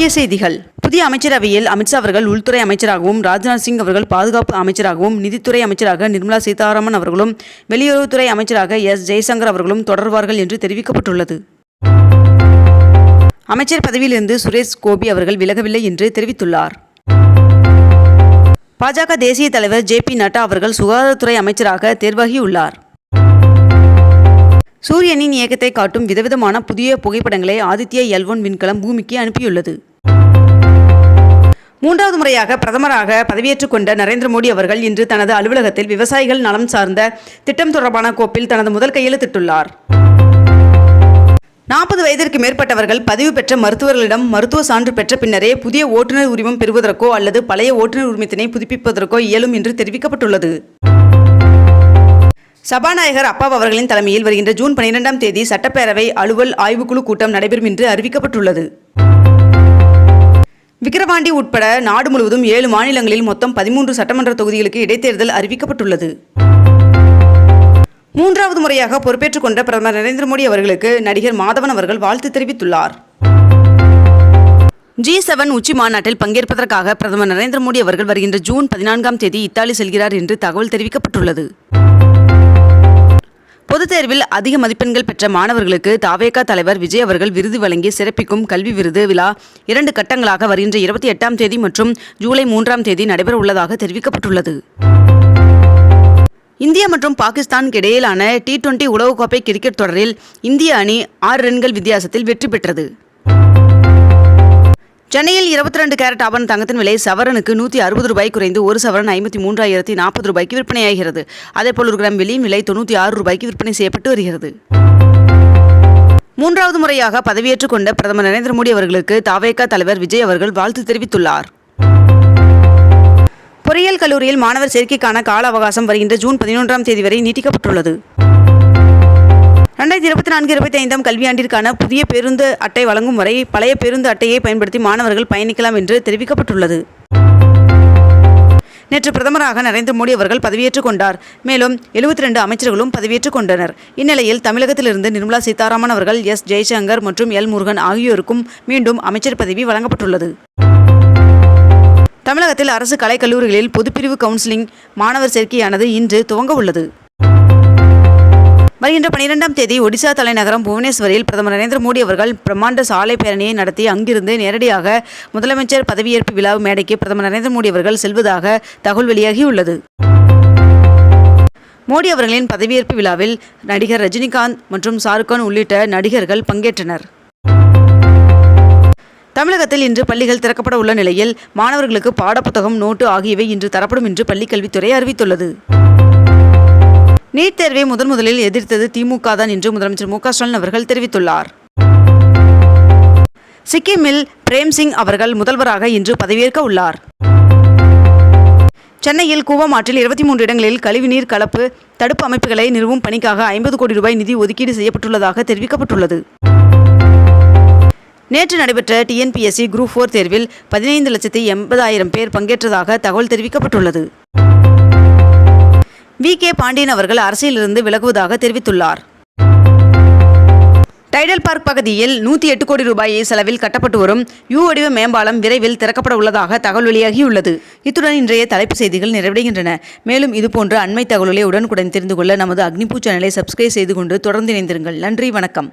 முக்கிய செய்திகள். புதிய அமைச்சரவையில் அமித்ஷா அவர்கள் உள்துறை அமைச்சராகவும் ராஜ்நாத் சிங் அவர்கள் பாதுகாப்பு அமைச்சராகவும் நிதித்துறை அமைச்சராக நிர்மலா சீதாராமன் அவர்களும் வெளியுறவுத்துறை அமைச்சராக எஸ். ஜெய்சங்கர் அவர்களும் தொடர்வார்கள் என்று தெரிவிக்கப்பட்டுள்ளது. அமைச்சர் பதவியிலிருந்து சுரேஷ் கோபி அவர்கள் விலகவில்லை என்று தெரிவித்துள்ளார். பாஜக தேசிய தலைவர் ஜே பி நட்டா அவர்கள் சுகாதாரத்துறை அமைச்சராக தேர்வாகியுள்ளார். சூரியனின் இயக்கத்தை காட்டும் விதவிதமான புதிய புகைப்படங்களை ஆதித்ய எல் ஒன் விண்கலம் பூமிக்கு அனுப்பியுள்ளது. மூன்றாவது முறையாக பிரதமராக பதவியேற்றுக் கொண்ட நரேந்திர மோடி அவர்கள் இன்று தனது அலுவலகத்தில் விவசாயிகள் நலம் சார்ந்த திட்டம் தொடர்பான கோப்பில் தனது முதல் கையெழுத்திட்டுள்ளார் நாற்பது வயதிற்கு மேற்பட்டவர்கள் பதிவு பெற்ற மருத்துவர்களிடம் மருத்துவ சான்று பெற்ற பின்னரே புதிய ஓட்டுநர் உரிமம் பெறுவதற்கோ அல்லது பழைய ஓட்டுநர் உரிமத்தினை புதுப்பிப்பதற்கோ இயலும் என்று தெரிவிக்கப்பட்டுள்ளது. சபாநாயகர் அப்பாவு அவர்களின் தலைமையில் வருகின்ற ஜூன் பனிரெண்டாம் தேதி சட்டப்பேரவை அலுவல் ஆய்வுக்குழு கூட்டம் நடைபெறும் என்று அறிவிக்கப்பட்டுள்ளது. விக்கிரவாண்டி உட்பட நாடு முழுவதும் ஏழு மாநிலங்களில் மொத்தம் பதிமூன்று சட்டமன்ற தொகுதிகளுக்கு இடைத்தேர்தல் அறிவிக்கப்பட்டுள்ளது. மூன்றாவது முறையாக பொறுப்பேற்றுக் கொண்ட பிரதமர் நரேந்திர மோடி அவர்களுக்கு நடிகர் மாதவன் அவர்கள் வாழ்த்து தெரிவித்துள்ளார். ஜி செவன் உச்சி மாநாட்டில் பங்கேற்பதற்காக பிரதமர் நரேந்திர மோடி அவர்கள் வருகின்ற ஜூன் பதினான்காம் தேதி இத்தாலி செல்கிறார் என்று தகவல் தெரிவிக்கப்பட்டுள்ளது. பொதுத் தேர்வில் அதிக மதிப்பெண்கள் பெற்ற மாணவர்களுக்கு தாவேகா தலைவர் விஜய் அவர்கள் விருது வழங்கி சிறப்பிக்கும் கல்வி விருது விழா இரண்டு கட்டங்களாக வருகின்ற இருபத்தி எட்டாம் தேதி மற்றும் ஜூலை மூன்றாம் தேதி நடைபெற உள்ளதாக தெரிவிக்கப்பட்டுள்ளது. இந்தியா மற்றும் பாகிஸ்தானுக்கு இடையிலான டி டுவெண்டி உலகக்கோப்பை கிரிக்கெட் தொடரில் இந்திய அணி ஆறு ரன்கள் வித்தியாசத்தில் வெற்றி பெற்றது. சென்னையில் இருபத்தி ரெண்டு கேரட் ஆபரண தங்கத்தின் விலை சவரனுக்கு நூற்றி அறுபது ரூபாய் குறைந்து ஒரு சவரன் ஐம்பத்தி மூன்றாயிரத்தி நாற்பது ரூபாய்க்கு விற்பனையாகிறது. அதேபோல் ஒரு கிராம் வெளியின் விலை தொண்ணூற்றி ஆறு ரூபாய்க்கு விற்பனை செய்யப்பட்டு வருகிறது. மூன்றாவது முறையாக பதவியேற்றுக் கொண்ட பிரதமர் நரேந்திர மோடி அவர்களுக்கு தாவேகா தலைவர் விஜய் அவர்கள் வாழ்த்து தெரிவித்துள்ளார். பொறியியல் கல்லூரியில் மாணவர் சேர்க்கைக்கான கால அவகாசம் வருகின்ற ஜூன் பதினொன்றாம் தேதி வரை நீட்டிக்கப்பட்டுள்ளது. ரெண்டாயிரத்தி இருபத்தி நான்கு இருபத்தி ஐந்தாம் கல்வியாண்டிற்கான புதிய பேருந்து அட்டை வழங்கும் வரை பழைய பேருந்து அட்டையை பயன்படுத்தி மாணவர்கள் பயணிக்கலாம் என்று தெரிவிக்கப்பட்டுள்ளது. நேற்று பிரதமராக நரேந்திர மோடி அவர்கள் பதவியேற்றுக் கொண்டார். மேலும் எழுபத்தி ரெண்டு அமைச்சர்களும் பதவியேற்றுக் கொண்டனர். இந்நிலையில் தமிழகத்திலிருந்து நிர்மலா சீதாராமன் அவர்கள் எஸ். ஜெய்சங்கர் மற்றும் எல். முருகன் ஆகியோருக்கும் மீண்டும் அமைச்சர் பதவி வழங்கப்பட்டுள்ளது. தமிழகத்தில் அரசு கலைக்கல்லூரிகளில் பொதுப்பிரிவு கவுன்சிலிங் மாணவர் சேர்க்கையானது இன்று துவங்க உள்ளது. வருகின்ற பனிரெண்டாம் தேதி ஒடிசா தலைநகரம் புவனேஸ்வரில் பிரதமர் நரேந்திர மோடி அவர்கள் பிரம்மாண்ட சாலை பேரணியை நடத்தி அங்கிருந்து நேரடியாக முதலமைச்சர் பதவியேற்பு விழா மேடைக்கு பிரதமர் நரேந்திர மோடி அவர்கள் செல்வதாக தகவல் வெளியாகியுள்ளது. மோடி அவர்களின் பதவியேற்பு விழாவில் நடிகர் ரஜினிகாந்த் மற்றும் ஷாருக்கான் உள்ளிட்ட நடிகர்கள் பங்கேற்றனர். தமிழகத்தில் இன்று பள்ளிகள் திறக்கப்பட உள்ள நிலையில் மாணவர்களுக்கு பாடப்புத்தகம் நோட்டு ஆகியவை இன்று தரப்படும் என்று பள்ளிக்கல்வித்துறை அறிவித்துள்ளது. நீட் தேர்வை முதன் முதலில் எதிர்த்தது திமுக தான் என்று முதலமைச்சர் மு ஸ்டாலின் அவர்கள் தெரிவித்துள்ளார். சிக்கிமில் பிரேம்சிங் அவர்கள் முதல்வராக இன்று பதவியேற்க உள்ளார். சென்னையில் கூவமாற்றில் இருபத்தி மூன்று இடங்களில் கழிவுநீர் கலப்பு தடுப்பு அமைப்புகளை நிறுவும் பணிக்காக ஐம்பது கோடி ரூபாய் நிதி ஒதுக்கீடு செய்யப்பட்டுள்ளதாக தெரிவிக்கப்பட்டுள்ளது. நேற்று நடைபெற்ற டிஎன்பிஎஸ்சி குரூப் ஃபோர் தேர்வில் பதினைந்து லட்சத்தி எண்பதாயிரம் பேர் பங்கேற்றதாக தகவல் தெரிவிக்கப்பட்டுள்ளது. வி. கே. பாண்டியன் அவர்கள் அரசியலிருந்து விலகுவதாக தெரிவித்துள்ளார். டைடல் பார்க் பகுதியில் நூற்றி எட்டு கோடி ரூபாயை செலவில் கட்டப்பட்டு வரும் யூ வடிவ மேம்பாலம் விரைவில் திறக்கப்பட உள்ளதாக தகவல் வெளியாகியுள்ளது. இத்துடன் இன்றைய தலைப்பு செய்திகள் நிறைவடைகின்றன. மேலும் இதுபோன்ற அண்மை தகவல்களை உடனுக்குடன் தெரிந்து கொள்ள நமது அக்னிபூ சேனலை சப்ஸ்கிரைப் செய்து கொண்டு தொடர்ந்து இணைந்திருங்கள். நன்றி வணக்கம்.